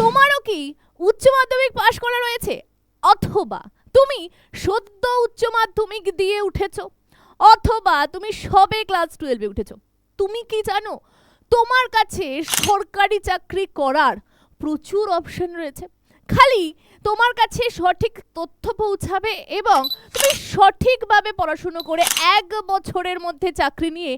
তোমারও কি উচ্চ মাধ্যমিক পাশ করা রয়েছে? অথবা তুমি সদ্য উচ্চ মাধ্যমিক দিয়ে উঠেছো? অথবা তুমি সবে ক্লাস টুয়েলভে উঠেছো? তুমি কি জানো, তোমার কাছে সরকারি চাকরি করার প্রচুর অপশন রয়েছে। খালি তোমার কাছে সঠিক তথ্য পৌঁছাবে এবং তুমি সঠিকভাবে পড়াশুনো করে এক বছরের মধ্যে চাকরি নিয়ে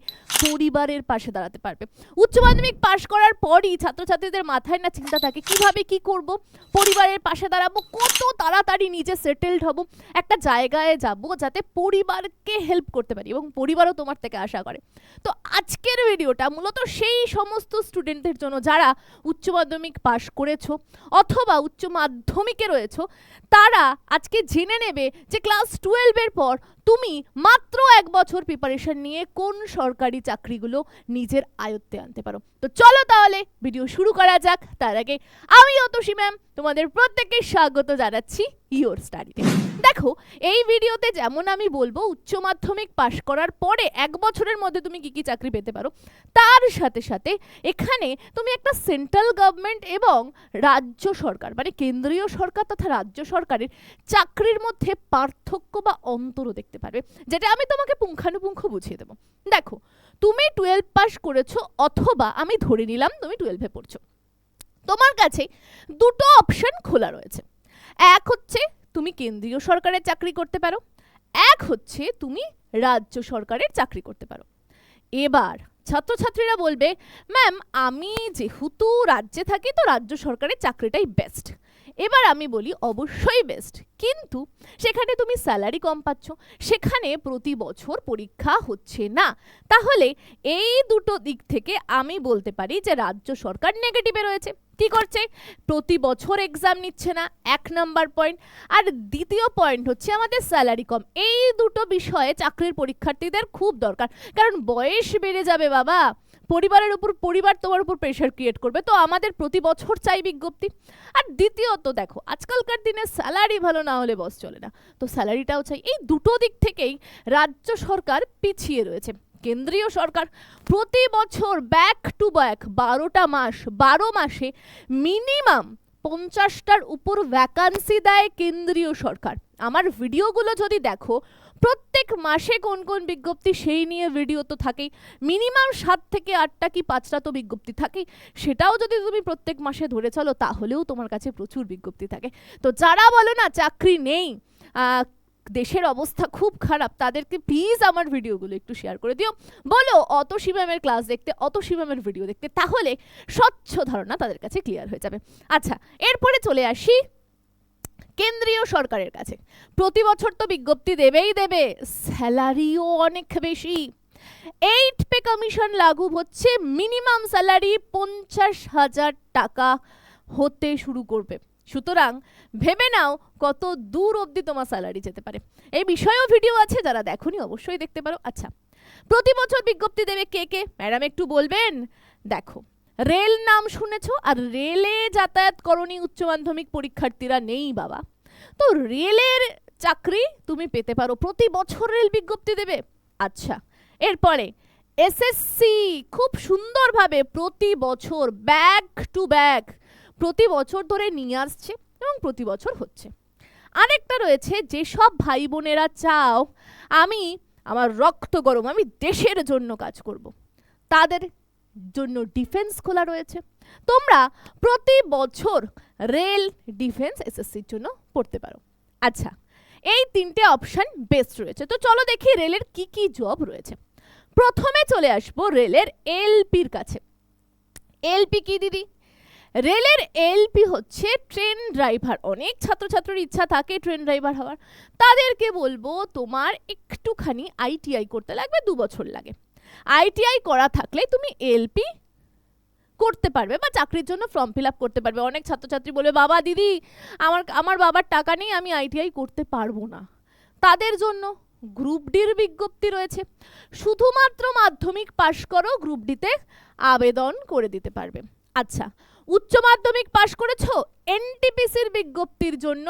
পরিবারের পাশে দাঁড়াতে পারবে। উচ্চ মাধ্যমিক পাশ করার পরই ছাত্রছাত্রীদের মাথায় না চিন্তা থাকে, কীভাবে কি করব? পরিবারের পাশে দাঁড়াবো, কত তাড়াতাড়ি নিজে সেটেলড হব, একটা জায়গায় যাব যাতে পরিবারকে হেল্প করতে পারি এবং পরিবারও তোমার থেকে আশা করে। তো আজকের ভিডিওটা মূলত সেই সমস্ত স্টুডেন্টদের জন্য যারা উচ্চ মাধ্যমিক পাশ করেছ অথবা উচ্চ মাধ্যমিকে রয়েছে, তারা আজকে জেনে নেবে যে ক্লাস টুয়েলভের পর তুমি মাত্র এক বছর প্রিপারেশন নিয়ে কোন সরকারি চাকরিগুলো নিজের আয়ত্তে আনতে পারো। তো চলো তাহলে ভিডিও শুরু করা যাক। তার আগে আমি অতসী ম্যাম তোমাদের প্রত্যেককে স্বাগত জানাচ্ছি ইওর স্টাডিতে দেখো, এই ভিডিওতে যেমন আমি বলব, উচ্চ মাধ্যমিক পাশ করার পরে এক বছরের মধ্যে তুমি কি কি চাকরি পেতে পারো, তার সাথে সাথে এখানে তুমি একটা সেন্ট্রাল গভর্নমেন্ট এবং রাজ্য সরকার মানে কেন্দ্রীয় সরকার তথা রাজ্য সরকারের চাকরির মধ্যে পার্থক্য বা অন্তরও দেখতে পারবে, যেটা আমি তোমাকে পুঙ্খানুপুঙ্খ বুঝিয়ে দেবো। দেখো, তুমি টুয়েলভ পাস করেছ অথবা আমি ধরে নিলাম তুমি টুয়েলভে পড়ছো। তোমার কাছে দুটো অপশন খোলা রয়েছে। এক হচ্ছে তুমি কেন্দ্রীয় সরকারের চাকরি করতে পারো, এক হচ্ছে তুমি রাজ্য সরকারের চাকরি করতে পারো। এবার ছাত্রছাত্রীরা বলবে ম্যাম আমি যেহেতু রাজ্যে থাকি, তো রাজ্য সরকারের চাকরিটাই বেস্ট এবার আমি বলি, অবশ্যই বেস্ট কিন্তু সেখানে তুমি স্যালারি কম পাচ্ছ, সেখানে প্রতি বছর পরীক্ষা হচ্ছে না। তাহলে এই দুটো দিক থেকে আমি বলতে পারি যে রাজ্য সরকার নেগেটিভে রয়েছে। কি করছে। প্রতি বছর এক্সাম নিচ্ছে না, এক নাম্বার পয়েন্ট আর দ্বিতীয় পয়েন্ট হচ্ছে আমাদের স্যালারি কম। এই দুটো বিষয়ে চাকরির পরীক্ষার্থীদের খুব দরকার। কারণ বয়স বেড়ে যাবে বাবা। পরিবারের উপর, পরিবার তোমার উপর প্রেশার ক্রিয়েট করবে। তো আমাদের প্রতি বছর চাই বিজ্ঞপ্তি। আর দ্বিতীয়ত দেখো, আজকালকার দিনে স্যালারি ভালো না হলে বস চলে না। তো স্যালারিটাও চাই। এই দুটো দিক থেকেই রাজ্য সরকার পিছিয়ে রয়েছে। কেন্দ্রীয় সরকার প্রতি বছর ব্যাক টু ব্যাক বারোটা মাস, বারো মাসে মিনিমাম পঞ্চাশটার উপর ভ্যাকান্সি দেয় কেন্দ্রীয় সরকার। আমার ভিডিওগুলো যদি দেখো, প্রত্যেক মাসে কোন কোন বিজ্ঞপ্তি সেই নিয়ে ভিডিও তো থাকেই। মিনিমাম সাত থেকে আটটা কি পাঁচটা তো বিজ্ঞপ্তি থাকেই। সেটাও যদি তুমি প্রত্যেক মাসে ধরে চলো, তাহলেও তোমার কাছে প্রচুর বিজ্ঞপ্তি থাকে। তো যারা বলো না, চাকরি নেই দেশের অবস্থা খুব খারাপ, তাদেরকে প্লিজ আমার ভিডিওগুলো একটু শেয়ার করে দিও। বলো অত শিবামের ক্লাস দেখতে অত শিবামের ভিডিও দেখতে, তাহলে স্বচ্ছ ধারণা তাদের কাছে ক্লিয়ার হয়ে যাবে। আচ্ছা এরপরে চলে আসি কেন্দ্রীয় সরকারের কাছে। প্রতি বছর তো বিজ্ঞপ্তি দেবেই দেবে, স্যালারিও অনেক বেশি। এইট পে কমিশন লাগু হচ্ছে মিনিমাম স্যালারি পঞ্চাশ হাজার টাকা হতে শুরু করবে। সুতরাং ভেবে নাও কত দূর অবধি তোমার স্যালারি যেতে পারে। এই বিষয়েও ভিডিও আছে, যারা দেখোনি অবশ্যই দেখতে পারো। আচ্ছা প্রতি বছর বিজ্ঞপ্তি দেবে কে কে? ম্যাডাম একটু বলবেন? দেখো, রেল নাম শুনেছো? আর রেলে যাতায়াত করণী উচ্চ মাধ্যমিক পরীক্ষার্থীরা নেই বাবা। তো রেলের চাকরি তুমি পেতে পারো। প্রতি বছর রেল বিজ্ঞপ্তি দেবে? আচ্ছা এরপরে এসএসসি খুব সুন্দরভাবে প্রতি বছর ব্যাক টু ব্যাক প্রতি বছর ধরে নিয়ে আসছে এবং প্রতি বছর হচ্ছে। আরেকটা রয়েছে, যেসব ভাই বোনেরা চাও আমি আমার রক্ত গরম, আমি দেশের জন্য কাজ করব। তাদের জন্য ডিফেন্স খোলা রয়েছে। তোমরা প্রতি বছর রেল ডিফেন্স এসএসসির জন্য পড়তে পারো। আচ্ছা এই তিনটে অপশন বেস্ট রয়েছে। তো চলো দেখি রেলের কি কি জব রয়েছে। প্রথমে চলে আসব রেলের এলপির কাছে। এলপি কি দিদি? রেলের এলপি হচ্ছে ট্রেন ড্রাইভার। অনেক ছাত্রছাত্রীর ইচ্ছা থাকে ট্রেন ড্রাইভার হওয়ার। তাদেরকে বলব তোমার একটুখানি আইটিআই করতে লাগবে, দু বছর লাগে। আইটিআই করা থাকলে তুমি এলপি করতে পারবে বা চাকরির জন্য ফর্ম ফিল আপ করতে পারবে। অনেক ছাত্রছাত্রী বলবে, বাবা, দিদি, আমার আমার বাবার টাকা নেই, আমি আইটিআই করতে পারব না। তাদের জন্য গ্রুপ ডির বিজ্ঞপ্তি রয়েছে। শুধুমাত্র মাধ্যমিক পাশ করো, গ্রুপ ডিতে আবেদন করে দিতে পারবে। আচ্ছা উচ্চ মাধ্যমিক পাশ করেছ? এনটিপিসির বিজ্ঞপ্তির জন্য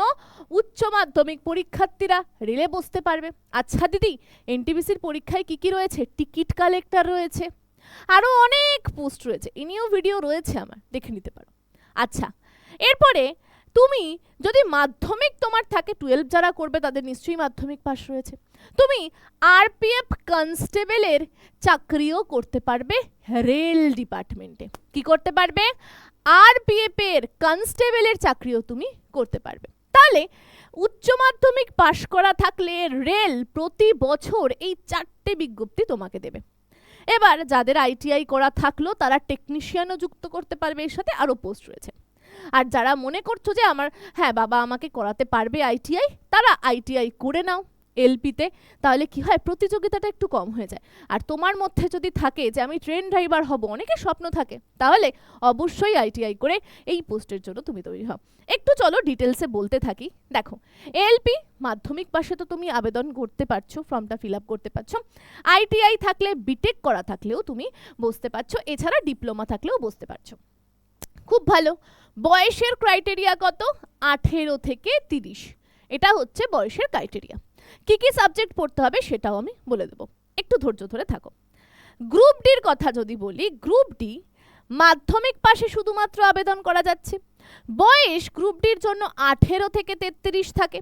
উচ্চ মাধ্যমিক পরীক্ষার্থীরা রেলে বসতে পারবে। আচ্ছা দিদি এনটিপিসির পরীক্ষায় কি কি রয়েছে? টিকিট কালেক্টর রয়েছে। আরও অনেক পোস্ট রয়েছে। এ ভিডিও রয়েছে আমার, দেখে নিতে পারো। আচ্ছা এরপরে তুমি যদি মাধ্যমিক তোমার থাকে টুয়েলভ যারা করবে তাদের নিশ্চয়ই মাধ্যমিক পাস রয়েছে। তুমি আরপিএফ কনস্টেবলের চাকরিও করতে পারবে রেল ডিপার্টমেন্টে। কি করতে পারবে? আরপিএফ এর কনস্টেবলের চাকরিও তুমি করতে পারবে। তাহলে উচ্চ মাধ্যমিক পাশ করা থাকলে রেল প্রতি বছর এই চারটে বিজ্ঞপ্তি তোমাকে দেবে। এবার যাদের আইটিআই করা থাকল, তারা টেকনিশিয়ানও যুক্ত করতে পারবে, এর সাথে আরও পোস্ট রয়েছে। আর যারা মনে করছ যে আমার হ্যাঁ বাবা আমাকে করাতে পারবে আইটিআই, তারা আইটিআই করে নাও। এলপিতে, তাহলে কি হয়? প্রতিযোগিতাটা একটু কম হয়ে যায়। আর তোমার মধ্যে যদি থাকে যে, আমি ট্রেন ড্রাইভার হব, অনেকের স্বপ্ন থাকে, তাহলে অবশ্যই আইটিআই করে এই পোস্টের জন্য তুমি তৈরি হও। একটু চলো ডিটেলসে বলতে থাকি। দেখো, এলপি, মাধ্যমিক পাশে তো তুমি আবেদন করতে পারছ, ফর্মটা ফিল আপ করতে পারছ। আইটিআই থাকলে বিটেক করা থাকলেও তুমি বসতে পারছ, এছাড়া ডিপ্লোমা থাকলেও বসতে পারছ। খুব ভালো। বয়সের ক্রাইটেরিয়া কত? আঠেরো থেকে তিরিশ। এটা হচ্ছে বয়সের ক্রাইটেরিয়া কি কি সাবজেক্ট পড়তে হবে সেটাও আমি বলে দেবো। একটু ধৈর্য ধরে থাকো। গ্রুপ ডির কথা যদি বলি গ্রুপ ডি মাধ্যমিক পাশে শুধুমাত্র আবেদন করা যাচ্ছে। বয়স গ্রুপ ডির জন্য আঠেরো থেকে তেত্রিশ থাকে।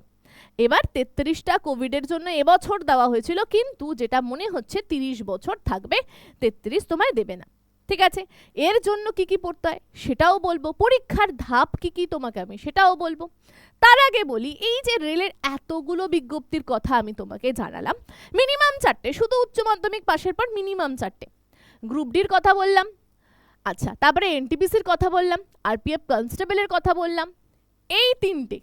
এবার তেত্রিশটা কোভিডের জন্য এবছর দেওয়া হয়েছিল, কিন্তু যেটা মনে হচ্ছে তিরিশ বছর থাকবে, তেত্রিশ তোমায় দেবে না। ঠিক আছে? এর জন্য কি কি পড়তে হয়? সেটাও বলব। পরীক্ষার ধাপ কি কি তোমাকে আমি সেটাও বলব। তার আগে বলি, এই যে রেলের এতগুলো বিজ্ঞপ্তির কথা আমি তোমাকে জানালাম, মিনিমাম চারটে, শুধু উচ্চ মাধ্যমিক পাশের পর মিনিমাম চারটে। গ্রুপ ডির কথা বললাম আচ্ছা তারপরে এনটিপিসির কথা বললাম, আরপিএফ কনস্টেবলের কথা বললাম, এই তিনটে।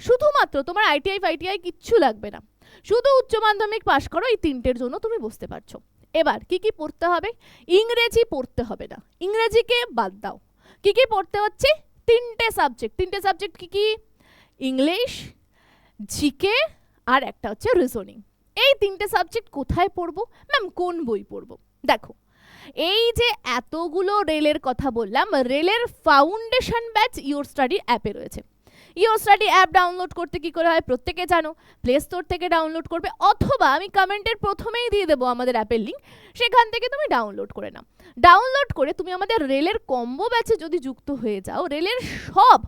শুধুমাত্র তোমার আইটিআই ফাইটিআই কিচ্ছু লাগবে না। শুধু উচ্চ মাধ্যমিক পাশ করো, এই তিনটের জন্য তুমি বুঝতে পারছ। এবার কি কি পড়তে হবে? ইংরেজি পড়তে হবে না। ইংরেজিকে বাদ দাও। কি কি পড়তে হচ্ছে? তিনটে সাবজেক্ট তিনটে সাবজেক্ট কি কি? ইংলিশ জিকে আর একটা হচ্ছে রিজনিং এই তিনটে সাবজেক্ট কোথায় পড়ব? ম্যাম কোন বই পড়ব? দেখো, এই যে এতগুলো রেলের কথা বললাম রেলের ফাউন্ডেশন ব্যাচ ইওর স্টাডি অ্যাপে রয়েছে। ইওর স্টাডি অ্যাপ ডাউনলোড করতে কি করে হয় প্রত্যেকে জানো। প্লে স্টোর থেকে ডাউনলোড করবে অথবা আমি কমেন্টের প্রথমেই দিয়ে দেবো আমাদের অ্যাপের লিঙ্ক সেখান থেকে তুমি ডাউনলোড করে নাও। ডাউনলোড করে তুমি আমাদের রেলের কম্বো ব্যাচে যদি যুক্ত হয়ে যাও, রেলের সব,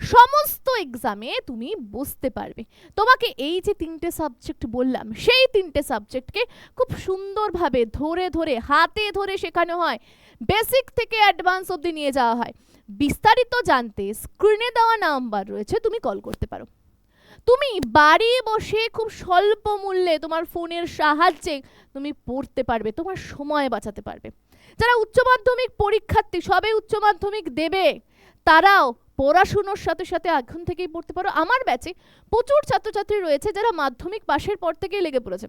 সমস্ত এক্সামে তুমি বসতে পারবে। তোমাকে এই যে তিনটে সাবজেক্ট বললাম, সেই তিনটে সাবজেক্টকে খুব সুন্দরভাবে ধরে ধরে, হাতে ধরে শেখানো হয়। বেসিক থেকে অ্যাডভান্স অবধি নিয়ে যাওয়া হয়। বিস্তারিত জানতে স্ক্রিনে দেওয়া নাম্বার রয়েছে, তুমি কল করতে পারো। তুমি বাড়ি বসে খুব স্বল্প মূল্যে তোমার ফোনের সাহায্যে তুমি পড়তে পারবে, তোমার সময় বাঁচাতে পারবে। যারা উচ্চ মাধ্যমিক পরীক্ষার্থী, সবে উচ্চ মাধ্যমিক দেবে, তারাও পড়াশুনোর সাথে সাথে এখন থেকেই পড়তে পারো। আমার ব্যাচে প্রচুর ছাত্রছাত্রী রয়েছে যারা মাধ্যমিক পাশের পর থেকেই লেগে পড়েছে।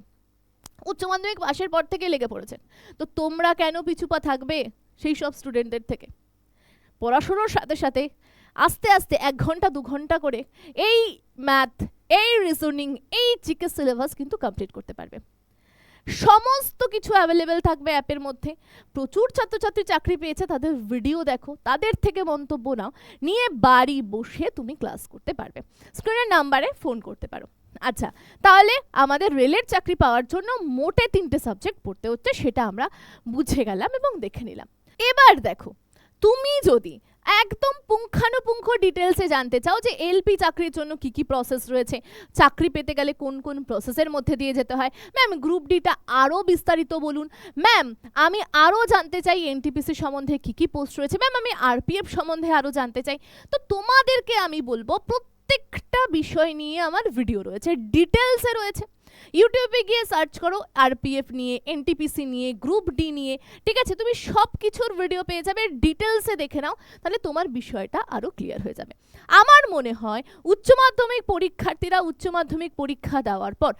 উচ্চ মাধ্যমিক পাশের পর থেকেই লেগে পড়েছে। তো তোমরা কেন পিছুপা থাকবে সেই সব স্টুডেন্টদের থেকে? পড়াশুনোর সাথে সাথে আস্তে আস্তে এক ঘণ্টা, দু ঘণ্টা করে এই ম্যাথ এই রিজনিং এই জিকে সিলেবাস কিন্তু কমপ্লিট করতে পারবে। সমস্ত কিছু অ্যাভেলেবেল থাকবে অ্যাপের মধ্যে। প্রচুর ছাত্রছাত্রী চাকরি পেয়েছে, তাদের ভিডিও দেখো, তাদের থেকে মন্তব্য নাও, নিয়ে বাড়ি বসে তুমি ক্লাস করতে পারবে। স্ক্রিনের নাম্বারে ফোন করতে পারো। আচ্ছা তাহলে আমাদের রেলের চাকরি পাওয়ার জন্য মোটে তিনটে সাবজেক্ট পড়তে হচ্ছে, সেটা আমরা বুঝে গেলাম এবং দেখে নিলাম। এবার দেখো তুমি যদি একদম পুঙ্খানুপুঙ্খ ডিটেলসে জানতে চাও যে এলপি চাকরির জন্য কি কি প্রসেস রয়েছে, চাকরি পেতে গেলে কোন কোন প্রসেসের মধ্যে দিয়ে যেতে হয় ম্যাম গ্রুপ ডিটা আরও বিস্তারিত বলুন। ম্যাম আমি আরও জানতে চাই এনটিপিসি সম্বন্ধে কি কি পোস্ট রয়েছে। ম্যাম আমি আরপিএফ সম্বন্ধে আরও জানতে চাই। তো তোমাদেরকে আমি বলব, প্রত্যেকটা বিষয় নিয়ে আমার ভিডিও রয়েছে ডিটেলসে রয়েছে। ইউটিউবে গিয়ে সার্চ করো আরপিএফ নিয়ে, এনটিপিসি নিয়ে, গ্রুপ ডি নিয়ে, ঠিক আছে? তুমি সব কিছুর ভিডিও পেয়ে যাবে ডিটেলসে দেখে নাও, তাহলে তোমার বিষয়টা আরও ক্লিয়ার হয়ে যাবে। আমার মনে হয় উচ্চ মাধ্যমিক পরীক্ষার্থীরা উচ্চ মাধ্যমিক পরীক্ষা দেওয়ার পর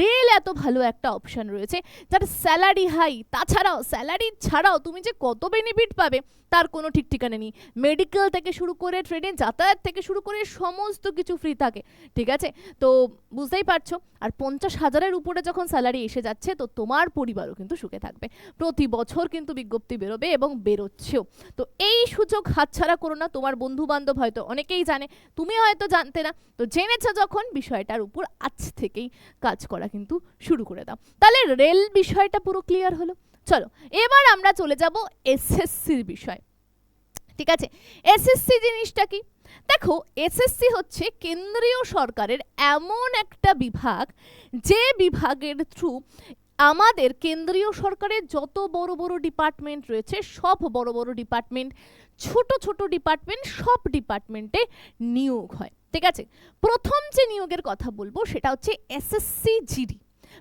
রেল এত ভালো একটা অপশন রয়েছে, যার স্যালারি হাই তাছাড়াও স্যালারি ছাড়াও তুমি যে কত বেনিফিট পাবে, তার কোনো ঠিক ঠিকানা নেই। মেডিকেল থেকে শুরু করে ট্রেনে যাতায়াত থেকে শুরু করে সমস্ত কিছু ফ্রি থাকে, ঠিক আছে? তো বুঝতেই পারছ? আর পঞ্চাশ হাজারের উপরে যখন স্যালারি এসে যাচ্ছে, তো তোমার পরিবারও কিন্তু সুখে থাকবে। প্রতি বছর কিন্তু বিজ্ঞপ্তি বেরোবে এবং বেরোচ্ছেও। তো এই সুযোগ হাতছাড়া করো না, তোমার বন্ধু বান্ধব হয়তো অনেকেই জানে, তুমি হয়তো জানতে না। তো জেনেছো যখন, বিষয়টার উপর আজ থেকেই কাজ করা কিন্তু শুরু করে দাও। তাহলে রেল বিষয়টা পুরো ক্লিয়ার হলো। চলো, এবার আমরা চলে যাব এসএসসির বিষয়। ঠিক আছে? এসএসসি জিনিসটা কি? দেখো এসএসসি হচ্ছে কেন্দ্রীয় সরকারের এমন একটা বিভাগ, যে বিভাগের থ্রু আমাদের কেন্দ্রীয় সরকারের যত বড় বড় ডিপার্টমেন্ট রয়েছে, সব বড় বড় ডিপার্টমেন্ট ছোট ছোট ডিপার্টমেন্ট সব ডিপার্টমেন্টে নিয়োগ হয়। ঠিক আছে? প্রথম যে নিয়োগের কথা বলব, সেটা হচ্ছে এসএসসি জিডি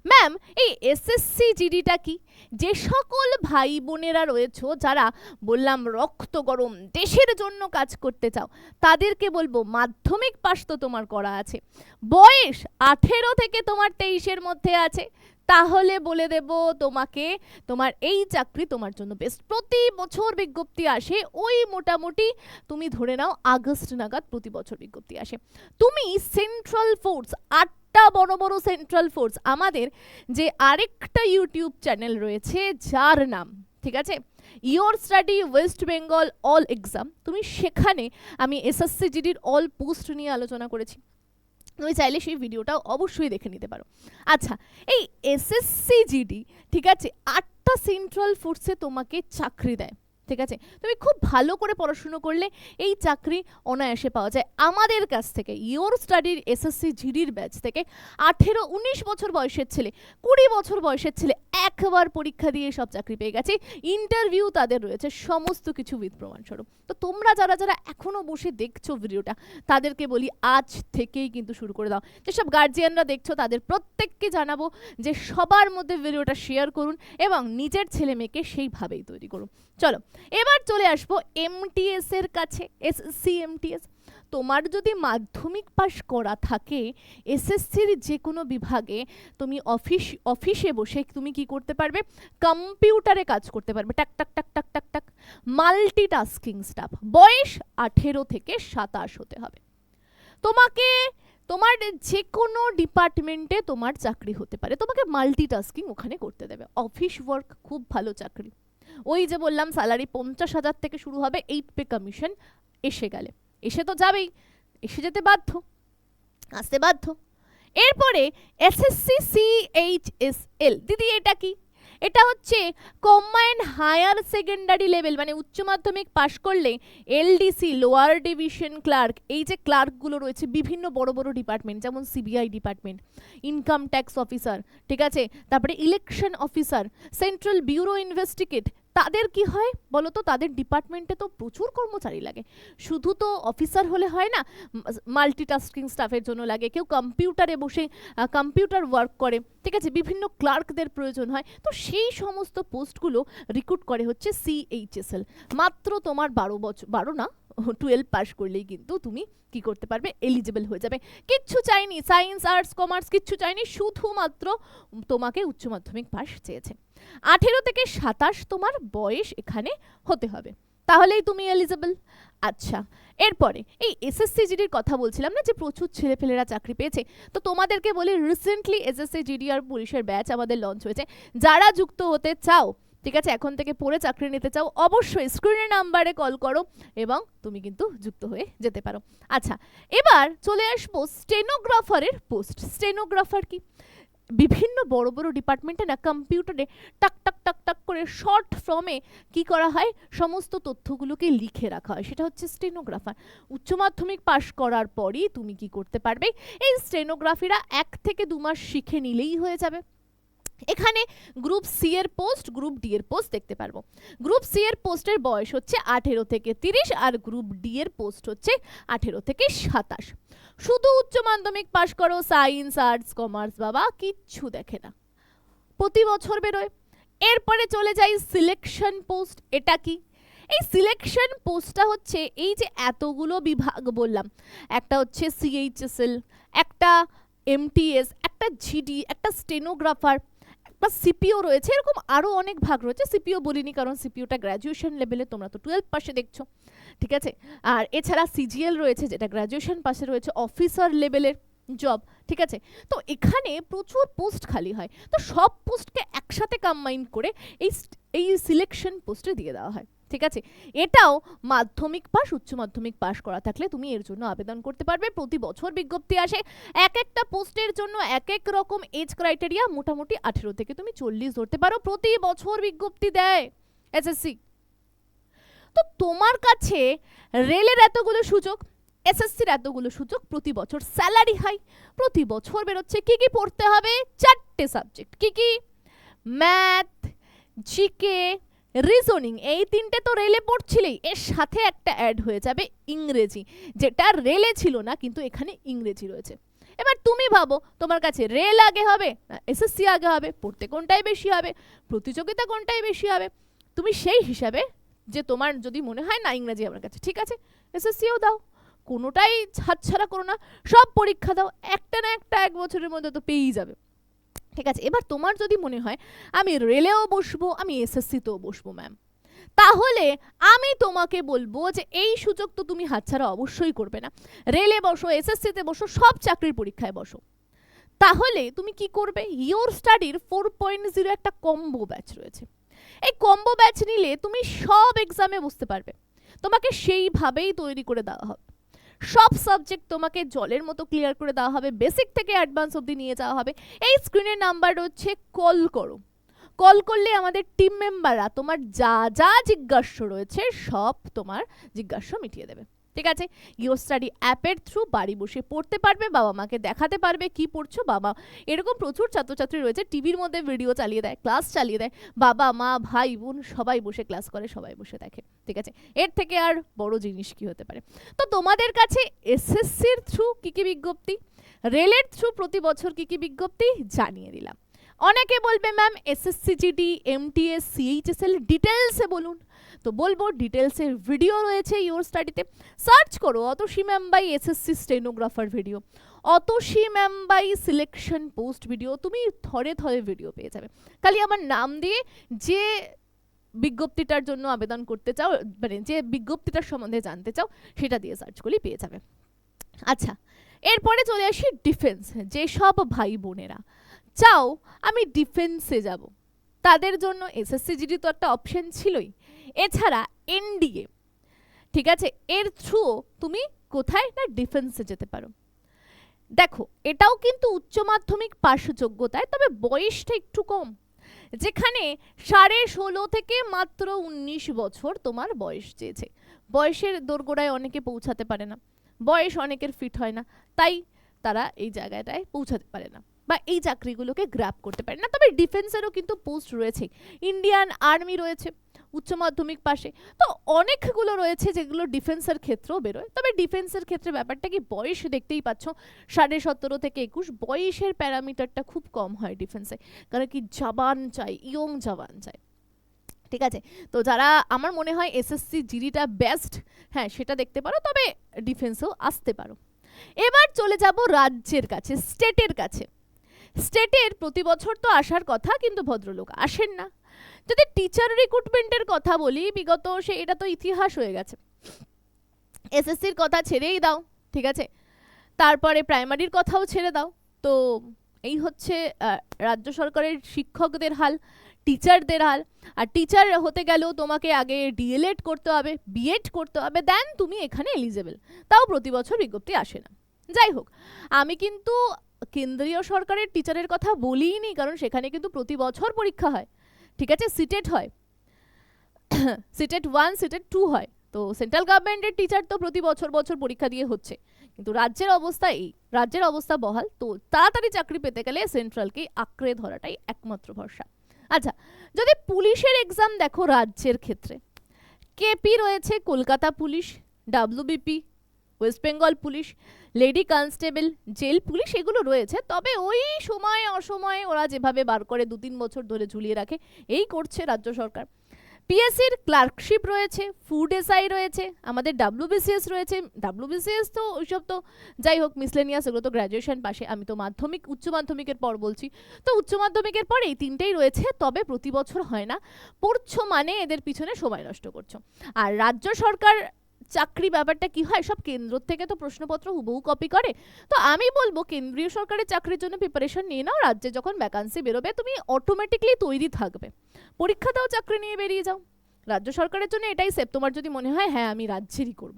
ম্যাম, এই এসএসসি জিডিটা কি? যে সকল ভাই বোনেরা রয়েছো, যারা বললাম রক্ত গরম দেশের জন্য কাজ করতে চাও, তাদেরকে বলব মাধ্যমিক পাশ তো তোমার করা আছে। বয়স আঠেরো থেকে তোমার তেইশের মধ্যে আছে। তাহলে বলে দেব তোমাকে, তোমার এই চাকরি তোমার জন্য বেস্ট প্রতি বছর বিজ্ঞপ্তি আসে, ওই মোটামুটি তুমি ধরে নাও আগস্ট নাগাদ প্রতি বছর বিজ্ঞপ্তি আসে। তুমি সেন্ট্রাল ফোর্স আটটা বড় বড় সেন্ট্রাল ফোর্স আমাদের যে আরেকটা ইউটিউব চ্যানেল রয়েছে, যার নাম, ঠিক আছে? Your study West Bengal all exam তুমি সেখানে আমি এসএসসি জিডির অল পোস্ট নিয়ে আলোচনা করেছি। তুমি চাইলে সেই ভিডিওটাও অবশ্যই দেখে নিতে পারো। আচ্ছা এই এসএসসি জিডি ঠিক আছে, আটটা সেন্ট্রাল ফোর্সে তোমাকে চাকরি দেয়। ঠিক আছে? তুমি খুব ভালো করে পড়াশুনো করলে এই চাকরি অনায়াসে পাওয়া যায়। আমাদের কাছ থেকে ইয়োর স্টাডির এসএসসি জিডির ব্যাচ থেকে আঠেরো উনিশ বছর বয়সের ছেলে, কুড়ি বছর বয়সের ছেলে একবার পরীক্ষা দিয়ে সব চাকরি পেয়ে গেছে। ইন্টারভিউ তাদের রয়েছে, সমস্ত কিছু উইথ প্রমাণস্বরূপ। তো তোমরা যারা যারা এখনও বসে দেখছ ভিডিওটা তাদেরকে বলি আজ থেকেই কিন্তু শুরু করে দাও। যেসব গার্জিয়ানরা দেখছ, তাদের প্রত্যেককে জানাব যে সবার মধ্যে ভিডিওটা শেয়ার করুন এবং নিজের ছেলে মেয়েকে সেইভাবেই তৈরি করুন। চলো, এবার চলে আসব এমটিএস এর কাছে এসএসসি এমটিএস তোমার যদি মাধ্যমিক পাশ করা থাকে এসএসসির যে কোনো বিভাগে তুমি অফিস, অফিসে বসে তুমি কি করতে পারবে? কম্পিউটারে কাজ করতে পারবে। টাক টাক টাক টাক টাক টাক। Multitasking staff. বয়স আঠেরো থেকে সাতাশ হতে হবে। তোমাকে, তোমার যে কোনো ডিপার্টমেন্টে তোমার চাকরি হতে পারে। তোমাকে মাল্টিটাস্কিং ওখানে করতে দেবে। অফিস ওয়ার্ক, খুব ভালো চাকরি। ওই যে বললাম স্যালারি পঞ্চাশ হাজার থেকে শুরু হবে এইট পে কমিশন এসে গেলে। এসে তো যাবেই, এসে যেতে বাধ্য, আসতে বাধ্য। এরপরে এসএসসি সিএইচএসএল দিদি এটা কি? এটা হচ্ছে কম্বাইন হায়ার সেকেন্ডারি লেভেল মানে উচ্চ মাধ্যমিক পাশ করলে এলডিসি লোয়ার ডিভিশন ক্লার্ক এই যে ক্লার্কগুলো রয়েছে, বিভিন্ন বড় বড় ডিপার্টমেন্ট যেমন CBI department income tax officer ঠিক আছে? তারপরে election officer central bureau investigate তাদের কি হয় বলো তো তাদের ডিপার্টমেন্টে তো প্রচুর কর্মচারী লাগে। শুধু তো অফিসার হলে হয় না মাল্টিটাস্কিং স্টাফের জন্য লাগে। কেউ কম্পিউটারে বসে কম্পিউটার ওয়ার্ক করে। ঠিক আছে? বিভিন্ন ক্লার্কদের প্রয়োজন হয়। তো সেই সমস্ত পোস্টগুলো রিক্রুট করে হচ্ছে সিএইচএসএল মাত্র তোমার বারো বছর বারো না? টুয়েলভ পাস করলেই কিন্তু তুমি কি করতে পারবে? এলিজিবল হয়ে যাবে। কিচ্ছু চাইনি। সায়েন্স আর্টস কমার্স কিচ্ছু চাইনি। শুধুমাত্র তোমাকে উচ্চ মাধ্যমিক পাস চেয়েছে। আঠেরো থেকে সাতাশ তোমার বয়স এখানে হতে হবে। তাহলেই তুমি এলিজিবল আচ্ছা এরপরে এই এসএসসি জিডির কথা বলছিলাম না যে প্রচুর ছেলেপেলেরা চাকরি পেয়েছে? তো তোমাদেরকে বলি রিসেন্টলি এসএসসি জিডি আর পুলিশের ব্যাচ আমাদের লঞ্চ হয়েছে। যারা যুক্ত হতে চাও ঠিক আছে, এখন থেকে পড়ে চাকরি নিতে চাও, অবশ্যই স্ক্রিনের নাম্বারে কল করো এবং তুমি কিন্তু যুক্ত হয়ে যেতে পারো। আচ্ছা এবার চলে আসব স্টেনোগ্রাফারের পোস্ট স্টেনোগ্রাফার কি? বিভিন্ন বড় বড় ডিপার্টমেন্টে না কম্পিউটারে টাক টাক টাক টাক করে শর্ট ফর্মে কি করা হয়? সমস্ত তথ্যগুলোকে লিখে রাখা হয়। সেটা হচ্ছে স্টেনোগ্রাফার উচ্চ মাধ্যমিক পাশ করার পরই তুমি কি করতে পারবে? এই স্টেনোগ্রাফিরা এক থেকে দু মাস শিখে নিলেই হয়ে যাবে। এখানে গ্রুপ সি এর পোস্ট গ্রুপ ডি এর পোস্ট দেখতে পারব। গ্রুপ সি এর পোস্টের বয়স হচ্ছে আঠেরো থেকে তিরিশ, আর গ্রুপ ডি এর পোস্ট হচ্ছে আঠেরো থেকে সাতাশ। শুধু উচ্চ মাধ্যমিক পাশ করো সায়েন্স আর্টস কমার্স বাবা, কিচ্ছু দেখে না। প্রতি বছর বেরোয়। এরপরে চলে যাই সিলেকশন পোস্ট এটা কি? এই সিলেকশন পোস্টটা হচ্ছে এই যে এতগুলো বিভাগ বললাম। একটা হচ্ছে সিএইচএসএল একটা এমটিএস একটা জিডি একটা স্টেনোগ্রাফার একটা সিপিও রয়েছে, এরকম আরও অনেক ভাগ রয়েছে। সিপিও বলিনি কারণ সিপিওটা গ্র্যাজুয়েশন লেভেলে তোমরা তো টুয়েলভ পাশে দেখছ, ঠিক আছে? আর এছাড়া সিজিএল রয়েছে, যেটা গ্র্যাজুয়েশন পাশে রয়েছে অফিসার লেভেলের জব ঠিক আছে? তো এখানে প্রচুর পোস্ট খালি হয়। তো সব পোস্টকে একসাথে কম্বাইন করে এই এই সিলেকশন পোস্টে দিয়ে দেওয়া হয়। ঠিক আছে? এটাও মাধ্যমিক পাস উচ্চ মাধ্যমিক পাস করা থাকলে তুমি এর জন্য আবেদন করতে পারবে। প্রতি বছর বিজ্ঞপ্তি আসে। এক একটা পোস্টের জন্য এক এক রকম এজ ক্রাইটেরিয়া মোটামুটি আঠেরো থেকে তুমি চল্লিশ ধরতে পারো। প্রতি বছর বিজ্ঞপ্তি দেয় এসএসসি তো তোমার কাছে রেলের এতগুলো সুযোগ এসএসসির এতগুলো সুযোগ, প্রতি বছর স্যালারি হাই প্রতি বছর বেরোচ্ছে, কি কি পড়তে হবে? চারটে সাবজেক্ট কি কি? ম্যাথ জিকে রিজনিং এই তিনটে তো রেলে পড়ছিলেই। এর সাথে একটা অ্যাড হয়ে যাবে ইংরেজি, যেটা রেলে ছিল না, কিন্তু এখানে ইংরেজি রয়েছে। এবার তুমি ভাবো, তোমার কাছে রেল আগে হবে না এসএসসি আগে হবে? পড়তে কোনটাই বেশি হবে? প্রতিযোগিতা কোনটাই বেশি হবে? তুমি সেই হিসাবে যে তোমার যদি মনে হয় না ইংরেজি আমার কাছে, ঠিক আছে? এসএসসিও দাও। কোনোটাই হাতছাড়া করো না। সব পরীক্ষা দাও। একটা না একটা এক বছরের মধ্যে তো পেয়েই যাবে। ঠিক আছে, এবার তোমার যদি মনে হয় আমি রেলেও বসবো, আমি এসএসসিতেও বসবো ম্যাম তাহলে আমি তোমাকে বলব যে এই সুযোগ তো তুমি হাতছাড়া অবশ্যই করবে না। রেলে বসো এসএসসিতে বসো, সব চাকরির পরীক্ষায় বসো। তাহলে তুমি কি করবে? ইয়োর স্টাডির ফোর পয়েন্ট জিরো একটা কম্বো ব্যাচ রয়েছে। এই কম্বো ব্যাচ নিলে তুমি সব এক্সামে বসতে পারবে। তোমাকে সেইভাবেই তৈরি করে দেওয়া হবে। সব সাবজেক্ট তোমাকে জলের মতো ক্লিয়ার করে দেওয়া হবে বেসিক থেকে অ্যাডভান্স অবধি নিয়ে যাওয়া হবে। এই স্ক্রিনের নাম্বার হচ্ছে কল করো। কল করলে আমাদের টিম মেম্বাররা তোমার যা যা জিজ্ঞাস্য রয়েছে সব তোমার জিজ্ঞাস্য মিটিয়ে দেবে। ঠিক আছে? ইউর স্টাডি অ্যাপের থ্রু বাড়ি বসে পড়তে পারবে, বাবা মাকে দেখাতে পারবে কি পড়ছো, বাবা। এরকম প্রচুর ছাত্রছাত্রী রয়েছে টিভির মধ্যে ভিডিও চালিয়ে দেয় ক্লাস চালিয়ে দেয়। বাবা, মা, ভাই, বোন সবাই বসে ক্লাস করে, সবাই বসে দেখে, ঠিক আছে? এর থেকে আর বড় জিনিস কি হতে পারে? তো তোমাদের কাছে এসএসসির থ্রু কী কী বিজ্ঞপ্তি? রেলের থ্রু প্রতি বছর কী কী বিজ্ঞপ্তি? জানিয়ে দিলাম। অনেকে বলবে ma'am SSC GD MTS CHSL ডিটেলসে বলুন। তো বলব ডিটেলসের ভিডিও রয়েছে ইউর স্টাডিতে সার্চ করো, Atasi ma'am by SSC stenographer video Atasi ma'am by selection post video তুমি থরে থরে ভিডিও পেয়ে যাবে। খালি আমার নাম দিয়ে যে বিজ্ঞপ্তিটার জন্য আবেদন করতে চাও মানে যে বিজ্ঞপ্তিটার সম্বন্ধে জানতে চাও, সেটা দিয়ে সার্চ করলেই পেয়ে যাবে। আচ্ছা এরপরে চলে আসি ডিফেন্স যেসব ভাই বোনেরা। চাও, আমি ডিফেন্সে যাব। তাদের জন্য এসএসসি জিডি তো একটা অপশন ছিলই। এছাড়া এনডিএ ঠিক আছে? এর থ্রু তুমি কোথায় না ডিফেন্সে যেতে পারো। দেখো, এটাও কিন্তু উচ্চ মাধ্যমিক পাশ যোগ্যতায়, তবে বয়সটা একটু কম। যেখানে সাড়ে ষোলো থেকে মাত্র উনিশ বছর তোমার বয়স চেয়েছে। বয়সের দোরগোড়ায় অনেকে পৌঁছাতে পারে না। বয়স অনেকের ফিট হয় না। তাই তারা এই জায়গাটায় পৌঁছাতে পারে না বা এই চাকরিগুলোকে গ্র্যাপ করতে পারে না। তবে ডিফেন্সেরও কিন্তু পোস্ট রয়েছে। ইন্ডিয়ান আর্মি রয়েছে। উচ্চ মাধ্যমিক পাশে। তো অনেকগুলো রয়েছে যেগুলো ডিফেন্সের ক্ষেত্রেও বেরোয়। তবে ডিফেন্সের ক্ষেত্রে ব্যাপারটা কি, বয়স দেখতেই পাচ্ছ। সাড়ে সতেরো থেকে একুশ, বয়সের প্যারামিটারটা খুব কম হয় ডিফেন্সে। কারণ কি জবান চাই, ইয়ং জবান চাই। ঠিক আছে? তো যারা, আমার মনে হয় এসএসসি জিডিটা বেস্ট হ্যাঁ সেটা দেখতে পারো। তবে ডিফেন্সেও আসতে পারো। এবার চলে যাব রাজ্যের কাছে, স্টেটের কাছে। স্টেটের প্রতি বছর তো আসার কথা, কিন্তু ভদ্রলোক আসেন না। যদি টিচার রিক্রুটমেন্টের কথা বলি, বিগত সে, এটা তো ইতিহাস হয়ে গেছে। এসএসসির কথা ছেড়েই দাও, ঠিক আছে? তারপরে প্রাইমারির কথাও ছেড়ে দাও। তো এই হচ্ছে রাজ্য সরকারের শিক্ষকদের হাল টিচারদের হাল। আর টিচার হতে গেলেও তোমাকে আগে ডিএলএড করতে হবে বিএড করতে হবে দেন তুমি এখানে এলিজেবল তাও প্রতি বছর বিজ্ঞপ্তি আসে না। যাই হোক, আমি কিন্তু কেন্দ্রীয় সরকারের টিচারের কথা বলিই নি কারণ সেখানে কিন্তু প্রতি বছর পরীক্ষা হয়। ঠিক আছে? সিটেট হয়। সিটেট ওয়ান সিটেট টু হয়। তো সেন্ট্রাল গভর্নমেন্টের টিচার তো প্রতি বছর বছর পরীক্ষা দিয়ে হচ্ছে। কিন্তু রাজ্যের অবস্থা এই। রাজ্যের অবস্থা বহাল। তো তাড়াতাড়ি চাকরি পেতে গেলে সেন্ট্রালকেই আঁকড়ে ধরাটাই একমাত্র ভরসা। আচ্ছা যদি পুলিশের এক্সাম দেখো রাজ্যের ক্ষেত্রে। কেপি রয়েছে? Kolkata police WBP West Bengal police, lady constable, jail police এগুলো রয়েছে। তবে ওই সময়, অসময়ে ওরা যেভাবে বার করে দু তিন বছর ধরে ঝুলিয়ে রাখে, এই করছে রাজ্য সরকার। পিএসসির ক্লার্কশিপ রয়েছে, ফুড এসআই রয়েছে, আমাদের ডাব্লিউবিসিএস রয়েছে। ডাব্লিউবিসিএস তো ওইসব তো যাই হোক, মিসলেনিয়াস, এগুলো তো গ্র্যাজুয়েশন পাশে। আমি তো মাধ্যমিক, উচ্চ মাধ্যমিকের পর বলছি। তো উচ্চ মাধ্যমিকের পর এই তিনটেই রয়েছে, তবে প্রতি বছর হয় না। পড়ছো মানে এদের পিছনে সময় নষ্ট করছ। আর রাজ্য সরকার চাকরি ব্যাপারটা কি হয় সব কেন্দ্র থেকে তো প্রশ্নপত্র হুবহু কপি করে। তো আমি বলব কেন্দ্রীয় সরকারের চাকরির জন্য প্রিপারেশন নিয়ে নাও, রাজ্যে যখন ভ্যাকান্সি বেরোবে তুমি অটোমেটিকলি তৈরি থাকবে। পরীক্ষা দাও, চাকরি নিয়ে বেরিয়ে যাও। রাজ্য সরকারের জন্য এটাই সেফ তোমার যদি মনে হয় হ্যাঁ আমি রাজ্যেরই করব।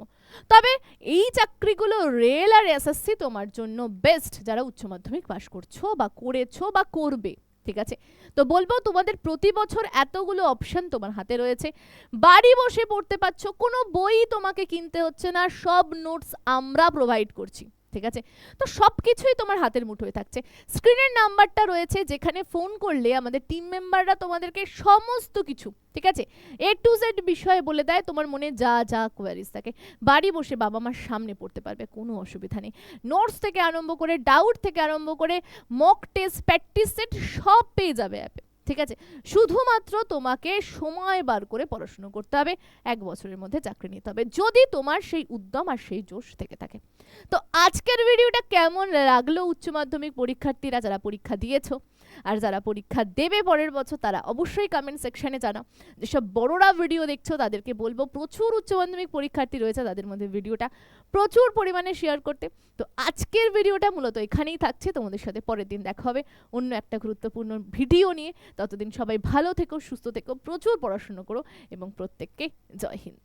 তবে এই চাকরিগুলো রেল আর এসএসসি তোমার জন্য বেস্ট যারা উচ্চ মাধ্যমিক পাশ করছ বা করেছ বা করবে। ঠিক আছে? তো বলব তোমাদের প্রতি বছর এতগুলো অপশন তোমার হাতে রয়েছে। বাড়ি বসে পড়তে পারছ, কোনো বই তোমাকে কিনতে হচ্ছে না, সব নোটস আমরা প্রোভাইড করছি। ঠিক আছে? তো সব কিছুই তোমার হাতের মুঠোয় থাকছে। স্ক্রিনের নাম্বারটা রয়েছে যেখানে ফোন করলে আমাদের টিম মেম্বাররা তোমাদেরকে সমস্ত কিছু, ঠিক আছে? এ টু জেড বিষয়ে বলে দেয়, তোমার মনে যা যা কোয়ারিজ থাকে। বাড়ি বসে বাবা মার সামনে পড়তে পারবে, কোনো অসুবিধা নেই। নোটস থেকে আরম্ভ করে ডাউট থেকে আরম্ভ করে মক টেস্ট প্র্যাকটিস সেট সব পেয়ে যাবে অ্যাপে ঠিক আছে? শুধুমাত্র তোমাকে সময় বার করে পড়াশুনো করতে হবে, এক বছরের মধ্যে চাকরি নিতে হবে, যদি তোমার সেই উদ্যম আর সেই জোশ থেকে থাকে। তো আজকের ভিডিওটা কেমন লাগল? উচ্চ মাধ্যমিক পরীক্ষার্থীরা যারা পরীক্ষা দিয়েছ আর যারা পরীক্ষা দেবে পরের বছর, তারা অবশ্যই কমেন্ট সেকশনে জানাও। যেসব বড়রা ভিডিও দেখছ, তাদেরকে বলব, প্রচুর উচ্চ মাধ্যমিক পরীক্ষার্থী রয়েছে তাদের মধ্যে ভিডিওটা প্রচুর পরিমাণে শেয়ার করতে। তো আজকের ভিডিওটা মূলত এখানেই থাকছে। তোমাদের সাথে পরের দিন দেখা হবে অন্য একটা গুরুত্বপূর্ণ ভিডিও নিয়ে। ততদিন সবাই ভালো থেকো, সুস্থ থেকো, প্রচুর পড়াশুনো করো এবং প্রত্যেককে জয় হিন্দ।